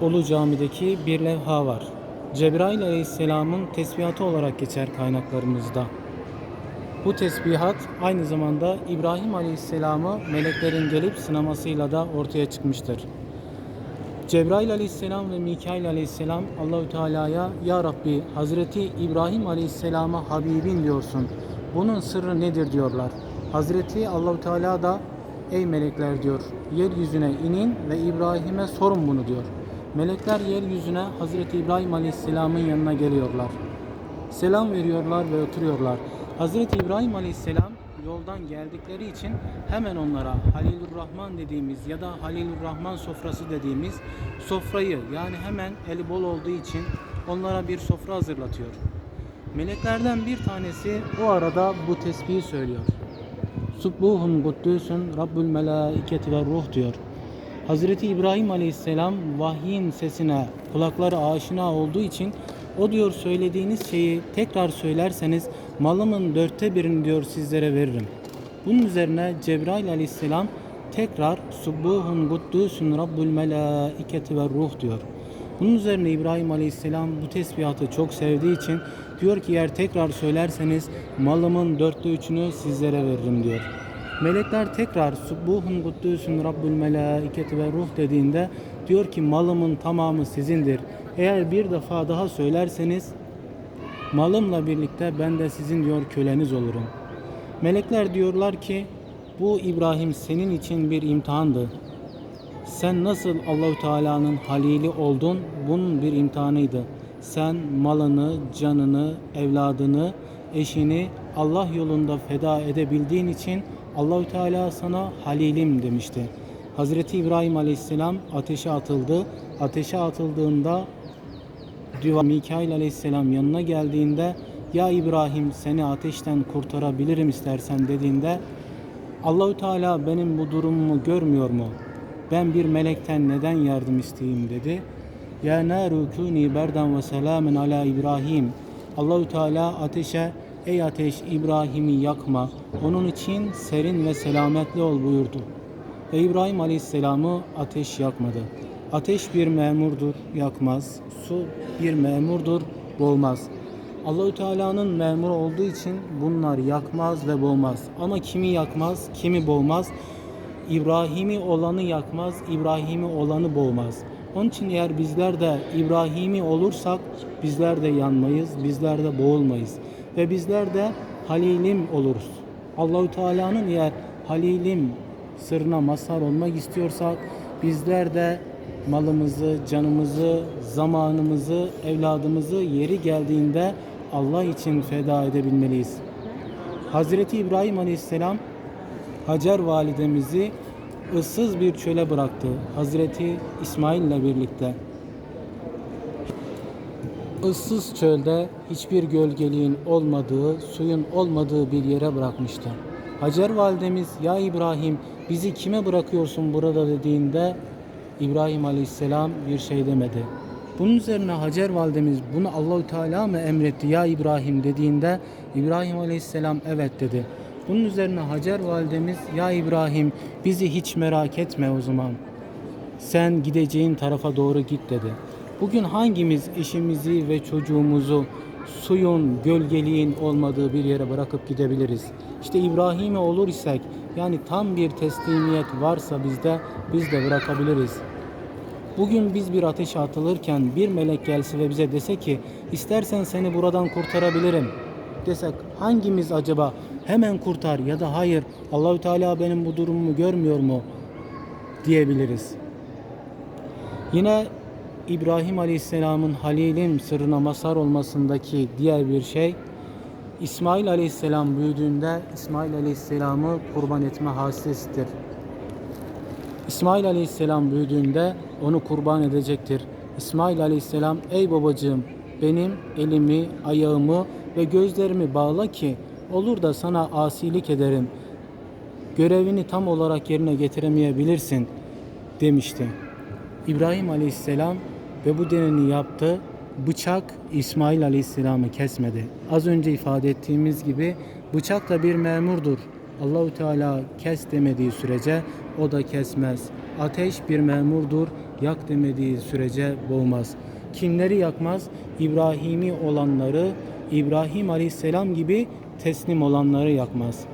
Ulu Cami'deki bir levha var. Cebrail Aleyhisselam'ın tesbihatı olarak geçer kaynaklarımızda. Bu tesbihat aynı zamanda İbrahim Aleyhisselam'ı meleklerin gelip sınamasıyla da ortaya çıkmıştır. Cebrail aleyhisselam ve Mikail aleyhisselam Allahü Teala'ya Ya Rabbi Hazreti İbrahim aleyhisselama Habibin diyorsun. Bunun sırrı nedir diyorlar. Hazreti Allahü Teala da ey melekler diyor yeryüzüne inin ve İbrahim'e sorun bunu diyor. Melekler yeryüzüne Hazreti İbrahim aleyhisselamın yanına geliyorlar. Selam veriyorlar ve oturuyorlar. Hazreti İbrahim aleyhisselam yoldan geldikleri için hemen onlara Halilur Rahman dediğimiz ya da Halilur Rahman sofrası dediğimiz sofrayı yani hemen eli bol olduğu için onlara bir sofra hazırlatıyor. Meleklerden bir tanesi o arada bu tesbihi söylüyor. Subbuhun kuddüsün Rabbül melaiketi ve ruh diyor. Hazreti İbrahim Aleyhisselam vahyin sesine kulakları aşina olduğu için o diyor söylediğiniz şeyi tekrar söylerseniz malımın dörtte birini diyor sizlere veririm. Bunun üzerine Cebrail Aleyhisselam tekrar Subbuhun kuddüsün Rabbül melaiketi ve ruh diyor. Bunun üzerine İbrahim Aleyhisselam bu tesbihatı çok sevdiği için diyor ki eğer tekrar söylerseniz malımın dörtte üçünü sizlere veririm diyor. Melekler tekrar Subbuhun kuddüsün Rabbül melaiketi ve ruh dediğinde diyor ki malımın tamamı sizindir. Eğer bir defa daha söylerseniz malımla birlikte ben de sizin diyor köleniz olurum. Melekler diyorlar ki bu İbrahim senin için bir imtihandı. Sen nasıl Allahü Teala'nın halili oldun? Bunun bir imtihanıydı. Sen malını, canını, evladını, eşini Allah yolunda feda edebildiğin için Allahü Teala sana halilim demişti. Hazreti İbrahim Aleyhisselam ateşe atıldı. Ateşe atıldığında diyor Mikail Aleyhisselam yanına geldiğinde ya İbrahim seni ateşten kurtarabilirim istersen dediğinde Allahü Teala benim bu durumumu görmüyor mu? Ben bir melekten neden yardım isteyeyim dedi. Ya naru kuni berdan ve selamen ala İbrahim. Allahü Teala ateşe ey ateş İbrahim'i yakma. Onun için serin ve selametli ol buyurdu. Ve İbrahim Aleyhisselam'ı ateş yakmadı. Ateş bir memurdur, yakmaz. Su bir memurdur, boğmaz. Allahü Teala'nın memuru olduğu için bunlar yakmaz ve boğmaz. Ama kimi yakmaz, kimi boğmaz? İbrahim'i olanı yakmaz, İbrahim'i olanı boğmaz. Onun için eğer bizler de İbrahim'i olursak bizler de yanmayız, bizler de boğulmayız. Ve bizler de halilim oluruz. Allahü Teala'nın eğer halilim sırrına mazhar olmak istiyorsak bizler de malımızı, canımızı, zamanımızı, evladımızı yeri geldiğinde Allah için feda edebilmeliyiz. Hazreti İbrahim Aleyhisselam Hacer validemizi ıssız bir çöle bıraktı. Hazreti İsmail ile birlikte. Issız çölde hiçbir gölgeliğin olmadığı, suyun olmadığı bir yere bırakmıştı. Hacer validemiz ya İbrahim bizi kime bırakıyorsun burada dediğinde İbrahim Aleyhisselam bir şey demedi. Bunun üzerine Hacer validemiz bunu Allahü Teala mı emretti ya İbrahim dediğinde İbrahim Aleyhisselam evet dedi. Bunun üzerine Hacer validemiz ya İbrahim bizi hiç merak etme o zaman. Sen gideceğin tarafa doğru git dedi. Bugün hangimiz eşimizi ve çocuğumuzu suyun, gölgeliğin olmadığı bir yere bırakıp gidebiliriz? İşte İbrahim'e olur isek yani tam bir teslimiyet varsa bizde biz de bırakabiliriz. Bugün biz bir ateşe atılırken bir melek gelse ve bize dese ki istersen seni buradan kurtarabilirim desek hangimiz acaba hemen kurtar ya da hayır Allahü Teala benim bu durumumu görmüyor mu diyebiliriz. Yine İbrahim Aleyhisselam'ın Halil'in sırrına mazhar olmasındaki diğer bir şey İsmail Aleyhisselam büyüdüğünde İsmail Aleyhisselam'ı kurban etme hadisesidir. İsmail Aleyhisselam büyüdüğünde onu kurban edecektir. İsmail Aleyhisselam ey babacığım benim elimi, ayağımı ve gözlerimi bağla ki olur da sana asilik ederim. Görevini tam olarak yerine getiremeyebilirsin demişti. İbrahim Aleyhisselam ve bu deneni yaptı. Bıçak İsmail Aleyhisselam'ı kesmedi. Az önce ifade ettiğimiz gibi bıçak da bir memurdur. Allahü Teala kes demediği sürece o da kesmez. Ateş bir memurdur. yak demediği sürece boğmaz. Kimleri yakmaz? İbrahimi olanları, İbrahim Aleyhisselam gibi teslim olanları yakmaz.